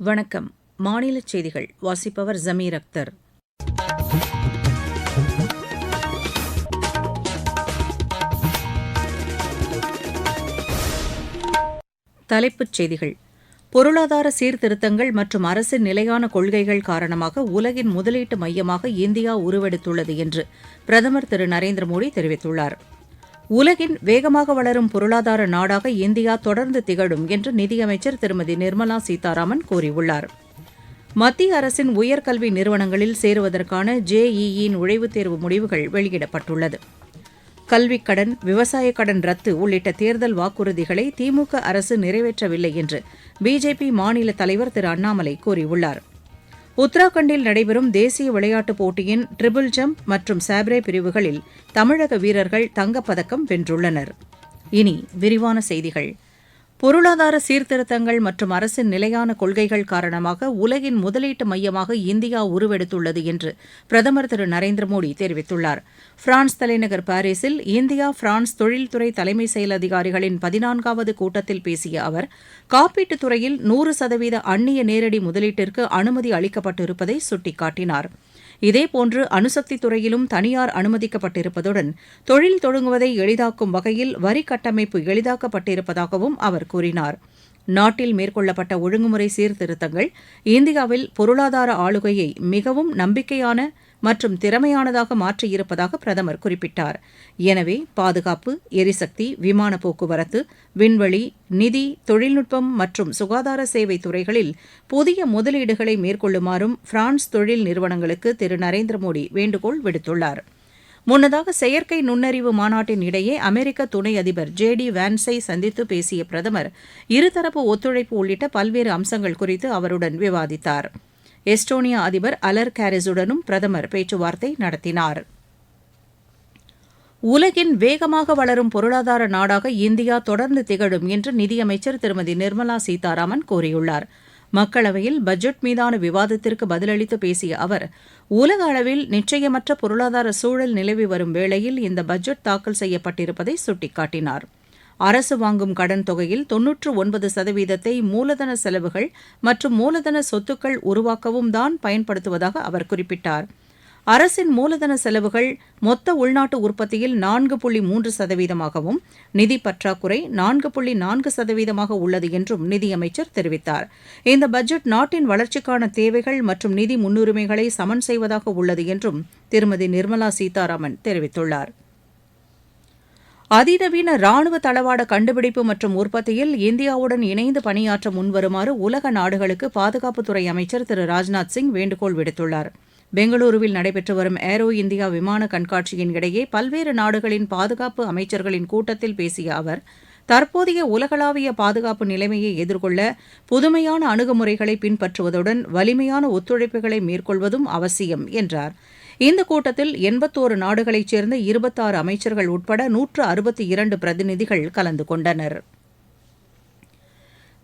வணக்கம். மாநில செய்திகள் வாசிப்பவர் ஜமீர் அக்தர். தலைப்புச் செய்திகள். பொருளாதார சீர்திருத்தங்கள் மற்றும் அரசின் நிலையான கொள்கைகள் காரணமாக உலகின் முதலீட்டு மையமாக இந்தியா உருவெடுத்துள்ளது என்று பிரதமர் திரு நரேந்திர மோடி தெரிவித்துள்ளார். உலகின் வேகமாக வளரும் பொருளாதார நாடாக இந்தியா தொடர்ந்து திகழும் என்று நிதியமைச்சர் திருமதி நிர்மலா சீதாராமன் கூறியுள்ளார். மத்திய அரசின் உயர்கல்வி நிறுவனங்களில் சேருவதற்கான ஜேஇஇ நுழைவுத் தேர்வு முடிவுகள் வெளியிடப்பட்டுள்ளது. கல்விக் கடன் விவசாயக் கடன் ரத்து உள்ளிட்ட தேர்தல் வாக்குறுதிகளை திமுக அரசு நிறைவேற்றவில்லை என்று பிஜேபி மாநில தலைவர் திரு அண்ணாமலை கூறியுள்ளார். உத்தராகண்டில் நடைபெறும் தேசிய விளையாட்டுப் போட்டியின் ட்ரிபிள் ஜம்ப் மற்றும் சாப்ரே பிரிவுகளில் தமிழக வீரர்கள் தங்கப்பதக்கம் வென்றுள்ளனர். இனி விரிவான செய்திகள். பொருளாதார சீர்திருத்தங்கள் மற்றும் அரசின் நிலையான கொள்கைகள் காரணமாக உலகின் முதலீட்டு மையமாக இந்தியா உருவெடுத்துள்ளது என்று பிரதமர் திரு நரேந்திர மோடி தெரிவித்துள்ளார். பிரான்ஸ் தலைநகர் பாரிஸில் இந்தியா பிரான்ஸ் தொழில்துறை தலைமை செயல் அதிகாரிகளின் பதினான்காவது கூட்டத்தில் பேசிய அவர் காப்பீட்டுத் துறையில் நூறு சதவீத அந்நிய நேரடி முதலீட்டிற்கு அனுமதி அளிக்கப்பட்டிருப்பதை சுட்டிக்காட்டினார். இதேபோன்று அணுசக்தி துறையிலும் தனியார் அனுமதிக்கப்பட்டிருப்பதுடன் தொழில் தொடங்குவதை எளிதாக்கும் வகையில் வரி கட்டமைப்பு எளிதாக்கப்பட்டிருப்பதாகவும் அவர் கூறினார். நாட்டில் மேற்கொள்ளப்பட்ட ஒழுங்குமுறை சீர்திருத்தங்கள் இந்தியாவில் பொருளாதார ஆளுகையை மிகவும் நம்பிக்கையான மற்றும் திறமையானதாக மாற்றியிருப்பதாக பிரதமர் குறிப்பிட்டார். எனவே பாதுகாப்பு எரிசக்தி விமான போக்குவரத்து விண்வெளி நிதி தொழில்நுட்பம் மற்றும் சுகாதார சேவை துறைகளில் புதிய முதலீடுகளை மேற்கொள்ளுமாறும் பிரான்ஸ் தொழில் நிறுவனங்களுக்கு திரு. நரேந்திர மோடி வேண்டுகோள் விடுத்துள்ளார். முன்னதாக செயற்கை நுண்ணறிவு மாநாட்டின் இடையே அமெரிக்க துணை அதிபர் ஜே டி வான்ஸை சந்தித்து பேசிய பிரதமர் இருதரப்பு ஒத்துழைப்பு உள்ளிட்ட பல்வேறு அம்சங்கள் குறித்து அவருடன் விவாதித்தார். எஸ்டோனியா அதிபர் அலர் கேரிஸுடனும் பிரதமர் பேச்சுவார்த்தை நடத்தினார். உலகின் வேகமாக வளரும் பொருளாதார நாடாக இந்தியா தொடர்ந்து திகழும் என்று நிதியமைச்சர் திருமதி நிர்மலா சீதாராமன் கூறியுள்ளார். மக்களவையில் பட்ஜெட் மீதான விவாதத்திற்கு பதிலளித்து பேசிய அவர் உலக அளவில் நிச்சயமற்ற பொருளாதார சூழல் நிலவி வரும் வேளையில் இந்த பட்ஜெட் தாக்கல் செய்யப்பட்டிருப்பதை சுட்டிக்காட்டினாா் அரசு வாங்கும் கடன் தொகையில் தொன்னூற்று ஒன்பது சதவீதத்தை மூலதன செலவுகள் மற்றும் மூலதன சொத்துக்கள் உருவாக்கவும் தான் பயன்படுத்துவதாக அவர் குறிப்பிட்டார். அரசின் மூலதன செலவுகள் மொத்த உள்நாட்டு உற்பத்தியில் நான்கு புள்ளி மூன்று சதவீதமாகவும் நிதி பற்றாக்குறை நான்கு புள்ளி நான்கு சதவீதமாக உள்ளது என்றும் நிதியமைச்சர் தெரிவித்தார். இந்த பட்ஜெட் நாட்டின் வளர்ச்சிக்கான தேவைகள் மற்றும் நிதி முன்னுரிமைகளை சமன் செய்வதாக உள்ளது என்றும் திருமதி நிர்மலா சீதாராமன் தெரிவித்துள்ளார். அதிநவீன ராணுவ தளவாட கண்டுபிடிப்பு மற்றும் உற்பத்தியில் இந்தியாவுடன் இணைந்து பணியாற்ற முன்வருமாறு உலக நாடுகளுக்கு பாதுகாப்புத்துறை அமைச்சர் திரு ராஜ்நாத் சிங் வேண்டுகோள் விடுத்துள்ளார். பெங்களூருவில் நடைபெற்று வரும் ஏரோ இந்தியா விமான கண்காட்சியின் இடையே பல்வேறு நாடுகளின் பாதுகாப்பு அமைச்சர்களின் கூட்டத்தில் பேசிய அவர் தற்போதைய உலகளாவிய பாதுகாப்பு நிலைமையை எதிர்கொள்ள புதுமையான அணுகுமுறைகளை பின்பற்றுவதுடன் வலிமையான ஒத்துழைப்புகளை மேற்கொள்வதும் அவசியம் என்றார். இந்த கூட்டத்தில் எண்பத்தோரு நாடுகளைச் சேர்ந்த இருபத்தாறு அமைச்சர்கள் உட்பட நூற்று அறுபத்தி இரண்டு பிரதிநிதிகள் கலந்து கொண்டனர்.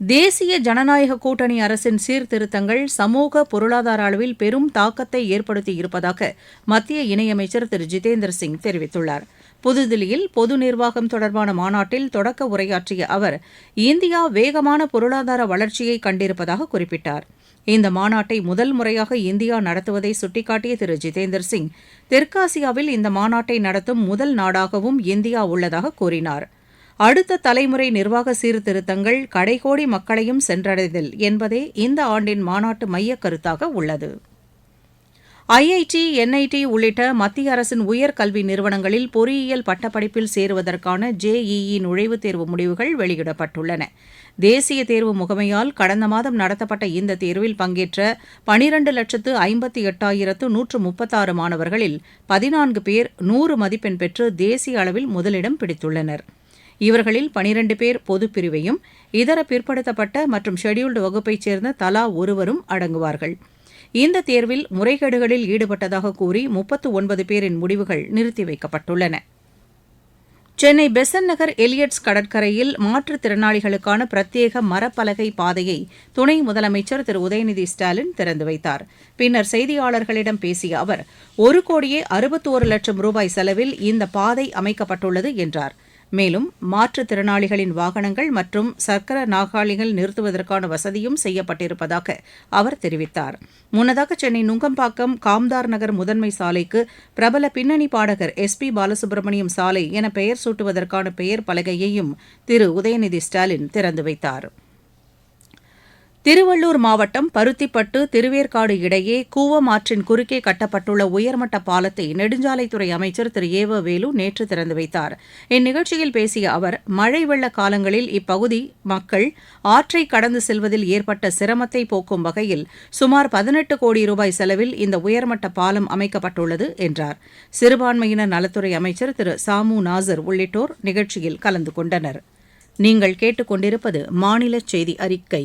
தேசிய ஜனநாயக கூட்டணி அரசின் சீர்திருத்தங்கள் சமூக பொருளாதார அளவில் பெரும் தாக்கத்தை ஏற்படுத்தியிருப்பதாக மத்திய இணையமைச்சர் திரு. ஜிதேந்திர சிங் தெரிவித்துள்ளார். புதுதில்லியில் பொது நிர்வாகம் தொடர்பான மாநாட்டில் தொடக்க உரையாற்றிய அவர் இந்தியா வேகமான பொருளாதார வளர்ச்சியை கண்டிருப்பதாக குறிப்பிட்டார். இந்த மாநாட்டை முதல் முறையாக இந்தியா நடத்துவதை சுட்டிக்காட்டிய திரு ஜிதேந்தர் சிங் தெற்காசியாவில் இந்த மாநாட்டை நடத்தும் முதல் நாடாகவும் இந்தியா உள்ளதாக கூறினார். அடுத்த தலைமுறை நிர்வாக சீர்திருத்தங்கள் கடைகோடி மக்களையும் சென்றடைதல் என்பதே இந்த ஆண்டின் மாநாட்டு மையக் கருத்தாக உள்ளது. ஐஐடி என்ஐடி உள்ளிட்ட மத்திய அரசின் உயர்கல்வி நிறுவனங்களில் பொறியியல் பட்டப்படிப்பில் சேருவதற்கான ஜேஇஇ நுழைவுத் தேர்வு முடிவுகள் வெளியிடப்பட்டுள்ளன. தேசிய தேர்வு முகமையால் கடந்த மாதம் நடத்தப்பட்ட இந்த தேர்வில் பங்கேற்ற பனிரண்டு லட்சத்து ஐம்பத்தி எட்டாயிரத்து நூற்று முப்பத்தாறு மாணவர்களில் பதினான்கு பேர் நூறு மதிப்பெண் பெற்று தேசிய அளவில் முதலிடம் பிடித்துள்ளனர். இவர்களில் பனிரண்டு பேர் பொதுப்பிரிவையும் இதர பிற்படுத்தப்பட்ட மற்றும் ஷெட்யூல்டு வகுப்பைச் சேர்ந்த தலா ஒருவரும் அடங்குவார்கள். இந்த தேர்வில் முறைகேடுகளில் ஈடுபட்டதாக கூறி முப்பத்து ஒன்பது பேரின் முடிவுகள் நிறுத்தி வைக்கப்பட்டுள்ளன. சென்னை பெசன் நகர் எலியட்ஸ் கடற்கரையில் மாற்றுத்திறனாளிகளுக்கான பிரத்யேக மரப்பலகை பாதையை துணை முதலமைச்சர் திரு. உதயநிதி ஸ்டாலின் திறந்து வைத்தார். பின்னர் செய்தியாளர்களிடம் பேசிய அவர் ஒரு கோடியே அறுபத்தோரு லட்சம் ரூபாய் செலவில் இந்த பாதை அமைக்கப்பட்டுள்ளது என்றார். மேலும் மாற்றுத்திறனாளிகளின் வாகனங்கள் மற்றும் சக்கர நாகாளிகள் நிறுத்துவதற்கான வசதியும் செய்யப்பட்டிருப்பதாக அவர் தெரிவித்தார். முன்னதாக சென்னை நுங்கம்பாக்கம் காம்தார் நகர் முதன்மை சாலைக்கு பிரபல பின்னணி பாடகர் எஸ் பி பாலசுப்ரமணியம் சாலை என பெயர் சூட்டுவதற்கான பெயர் பலகையையும் திரு. உதயநிதி ஸ்டாலின் திறந்து வைத்தார். திருவள்ளூர் மாவட்டம் பருத்திப்பட்டு திருவேற்காடு இடையே கூவம் ஆற்றின் குறுக்கே கட்டப்பட்டுள்ள உயர்மட்ட பாலத்தை நெடுஞ்சாலைத்துறை அமைச்சர் திரு. ஏவ வேலு நேற்று திறந்து வைத்தார். இந்நிகழ்ச்சியில் பேசிய அவர் மழை வெள்ள காலங்களில் இப்பகுதி மக்கள் ஆற்றை கடந்து செல்வதில் ஏற்பட்ட சிரமத்தை போக்கும் வகையில் சுமார் பதினெட்டு கோடி ரூபாய் செலவில் இந்த உயர்மட்ட பாலம் அமைக்கப்பட்டுள்ளது என்றார். சிறுபான்மையினர் நலத்துறை அமைச்சர் திரு. சாமு நாசர் உள்ளிட்டோர் நிகழ்ச்சியில் கலந்து கொண்டனர். நீங்கள் கேட்டுக்கொண்டிருப்பது மாநில செய்தி அறிக்கை.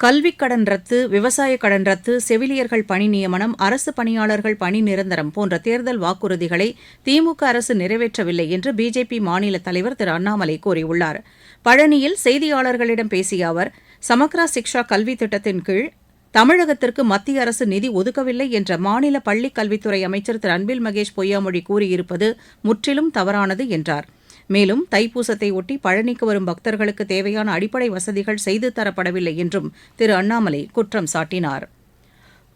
கல்விக் கடன் ரத்து விவசாய கடன் ரத்து செவிலியர்கள் பணி நியமனம் அரசு பணியாளர்கள் பணி நிரந்தரம் போன்ற தேர்தல் வாக்குறுதிகளை திமுக அரசு நிறைவேற்றவில்லை என்று பிஜேபி மாநில தலைவர் திரு அண்ணாமலை கூறியுள்ளார். பழனியில் செய்தியாளர்களிடம் பேசிய அவர் சமக்ரா சிக்ஷா கல்வி திட்டத்தின் கீழ் தமிழகத்திற்கு மத்திய அரசு நிதி ஒதுக்கவில்லை என்ற மாநில பள்ளிக் கல்வித்துறை அமைச்சர் திரு அன்பில் மகேஷ் பொய்யாமொழி கூறியிருப்பது முற்றிலும் தவறானது என்றார். மேலும் தைப்பூசத்தை ஒட்டி பழனிக்கு வரும் பக்தர்களுக்கு தேவையான அடிப்படை வசதிகள் செய்து தரப்படவில்லை என்றும் திரு அண்ணாமலை குற்றம் சாட்டினார்.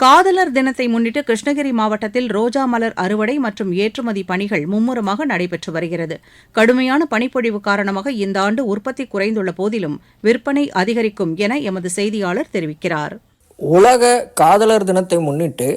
காதலர் தினத்தை முன்னிட்டு கிருஷ்ணகிரி மாவட்டத்தில் ரோஜா மலர் அறுவடை மற்றும் ஏற்றுமதி பணிகள் மும்முரமாக நடைபெற்று வருகிறது. கடுமையான பனிப்பொழிவு காரணமாக இந்த ஆண்டு உற்பத்தி குறைந்துள்ள போதிலும் விற்பனை அதிகரிக்கும் என எமது செய்தியாளர் தெரிவிக்கிறார். உலக காதலர் தினத்தை முன்னிட்டு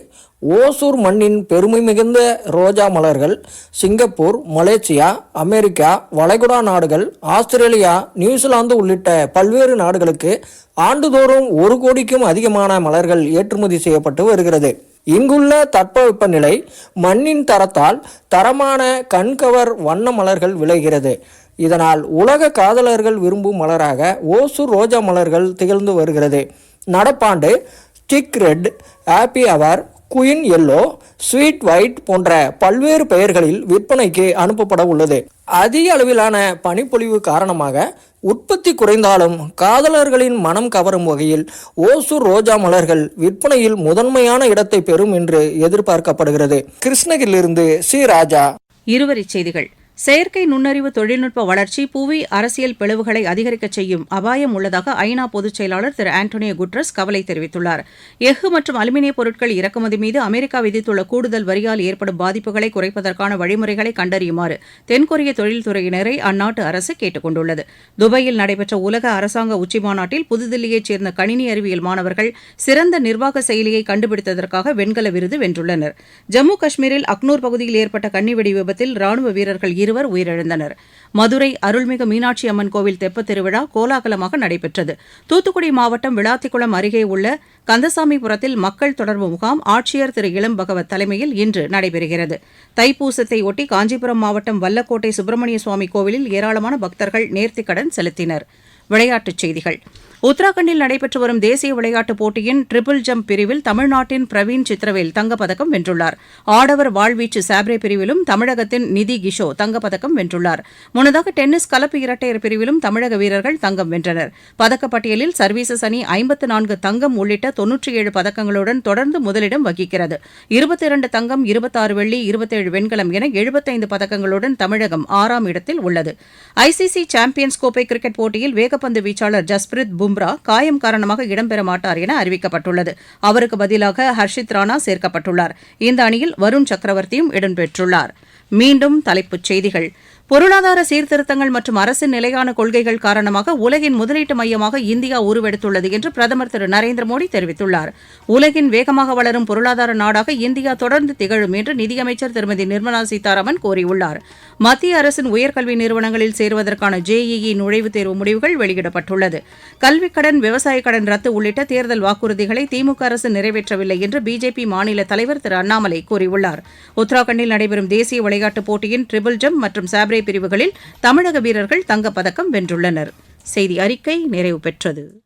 ஓசூர் மண்ணின் பெருமை மிகுந்த ரோஜா மலர்கள் சிங்கப்பூர் மலேசியா அமெரிக்கா வளைகுடா நாடுகள் ஆஸ்திரேலியா நியூசிலாந்து உள்ளிட்ட பல்வேறு நாடுகளுக்கு ஆண்டுதோறும் ஒரு கோடிக்கும் அதிகமான மலர்கள் ஏற்றுமதி செய்யப்பட்டு வருகிறது. இங்குள்ள தட்பவெப்பநிலை மண்ணின் தரத்தால் தரமான கண்கவர் வண்ண மலர்கள் விளைகிறது. இதனால் உலக காதலர்கள் விரும்பும் மலராக ஓசூர் ரோஜா மலர்கள் திகழ்ந்து வருகிறது. நடப்பாண்டு stick red happy hour queen yellow sweet white போன்ற பல்வேறு பெயர்களில் விற்பனைக்கு அனுப்பப்பட உள்ளது. அதிக அளவிலான பனிப்பொழிவு காரணமாக உற்பத்தி குறைந்தாலும் காதலர்களின் மனம் கவரும் வகையில் ஓசூர் ரோஜா மலர்கள் விற்பனையில் முதன்மையான இடத்தை பெறும் என்று எதிர்பார்க்கப்படுகிறது. கிருஷ்ணகிரியிலிருந்து சி. ராஜா. இருவரி செய்திகள். செயற்கை நுண்ணறிவு தொழில்நுட்ப வளர்ச்சி புவி அரசியல் பிளவுகளை அதிகரிக்கச் செய்யும் அபாயம் உள்ளதாக ஐநா பொதுச் செயலாளர் திரு ஆண்டோனியோ குட்ரஸ் கவலை தெரிவித்துள்ளார். எஃகு மற்றும் அலுமினிய பொருட்கள் இறக்குமதி மீது அமெரிக்கா விதித்துள்ள கூடுதல் வரியால் ஏற்படும் பாதிப்புகளை குறைப்பதற்கான வழிமுறைகளை கண்டறியுமாறு தென்கொரிய தொழில்துறையினரை அந்நாட்டு அரசு கேட்டுக் கொண்டுள்ளது. துபாயில் நடைபெற்ற உலக அரசாங்க உச்சிமாநாட்டில் புதுதில்லியைச் சேர்ந்த கணினி அறிவியல் மாணவர்கள் சிறந்த நிர்வாக செயலியை கண்டுபிடித்ததற்காக வெண்கல விருது வென்றுள்ளனர். ஜம்மு காஷ்மீரில் அக்னூர் பகுதியில் ஏற்பட்ட கன்னிவெடி விபத்தில் ராணுவ வீரர்கள் இருவர் உயிரிழந்தனர். மதுரை அருள்மிகு மீனாட்சி அம்மன் கோவில் தெப்பத் திருவிழா கோலாகலமாக நடைபெற்றது. தூத்துக்குடி மாவட்டம் விளாத்திக்குளம் அருகே உள்ள கந்தசாமிபுரத்தில் மக்கள் தொடர்பு முகாம் ஆட்சியர் திரு இளம் பகவத் தலைமையில் இன்று நடைபெறுகிறது. தைப்பூசத்தை ஒட்டி காஞ்சிபுரம் மாவட்டம் வல்லக்கோட்டை சுப்பிரமணிய சுவாமி கோவிலில் ஏராளமான பக்தர்கள் நேர்த்திக்கடன் செலுத்தினர். விளையாட்டுச் செய்திகள். உத்தராகண்டில் நடைபெற்று வரும் தேசிய விளையாட்டுப் போட்டியின் ட்ரிபிள் ஜம்ப் பிரிவில் தமிழ்நாட்டின் பிரவீன் சித்திரவேல் தங்கப்பதக்கம் வென்றுள்ளார். ஆடவர் வாழ்வீச்சு சாப்ரே பிரிவிலும் தமிழகத்தின் நிதி கிஷோ தங்கப்பதக்கம் வென்றுள்ளார். முன்னதாக டென்னிஸ் கலப்பு இரட்டையர் பிரிவிலும் தமிழக வீரர்கள் தங்கம் வென்றனர். பதக்கப்பட்டியலில் சர்வீசஸ் அணி ஐம்பத்து நான்கு தங்கம் உள்ளிட்ட தொன்னூற்றி ஏழு பதக்கங்களுடன் தொடர்ந்து முதலிடம் வகிக்கிறது. இருபத்தி இரண்டு தங்கம் இருபத்தாறு வெள்ளி இருபத்தேழு வெண்கலம் என எழுபத்தைந்து பதக்கங்களுடன் தமிழகம் ஆறாம் இடத்தில் உள்ளது. ஐசிசி சாம்பியன்ஸ் கோப்பை கிரிக்கெட் போட்டியில் வேகப்பந்து வீச்சாளர் ஜஸ்பிரித் பும்ரா காயம் காரணமாக இடம்பெற மாட்டார் என அறிவிக்கப்பட்டுள்ளது. அவருக்கு பதிலாக ஹர்ஷித் ராணா சேர்க்கப்பட்டுள்ளார். இந்த அணியில் வருண் சக்கரவர்த்தியும் இடம்பெற்றுள்ளார். மீண்டும் தலைப்புச் செய்திகள். பொருளாதார சீர்திருத்தங்கள் மற்றும் அரசின் நிலையான கொள்கைகள் காரணமாக உலகின் முதலீட்டு மையமாக இந்தியா உருவெடுத்துள்ளது என்று பிரதமர் திரு நரேந்திர மோடி தெரிவித்துள்ளார். உலகின் வேகமாக வளரும் பொருளாதார நாடாக இந்தியா தொடர்ந்து திகழும் என்று நிதியமைச்சர் திருமதி நிர்மலா சீதாராமன் கூறியுள்ளார். மத்திய அரசின் உயர்கல்வி நிறுவனங்களில் சேருவதற்கான ஜேஇஇ நுழைவுத் தேர்வு முடிவுகள் வெளியிடப்பட்டுள்ளது. கல்விக் கடன் விவசாயக் கடன் ரத்து உள்ளிட்ட தேர்தல் வாக்குறுதிகளை திமுக அரசு நிறைவேற்றவில்லை என்று பிஜேபி மாநில தலைவர் திரு அண்ணாமலை கூறியுள்ளார். உத்தராகண்டில் நடைபெறும் தேசிய விளையாட்டுப் போட்டியின் ட்ரிபிள் ஜம்ப் மற்றும் சாப்ரே பிரிவுகளில் தமிழக வீரர்கள் தங்கப்பதக்கம் வென்றுள்ளனர். செய்தி அறிக்கை நிறைவு பெற்றது.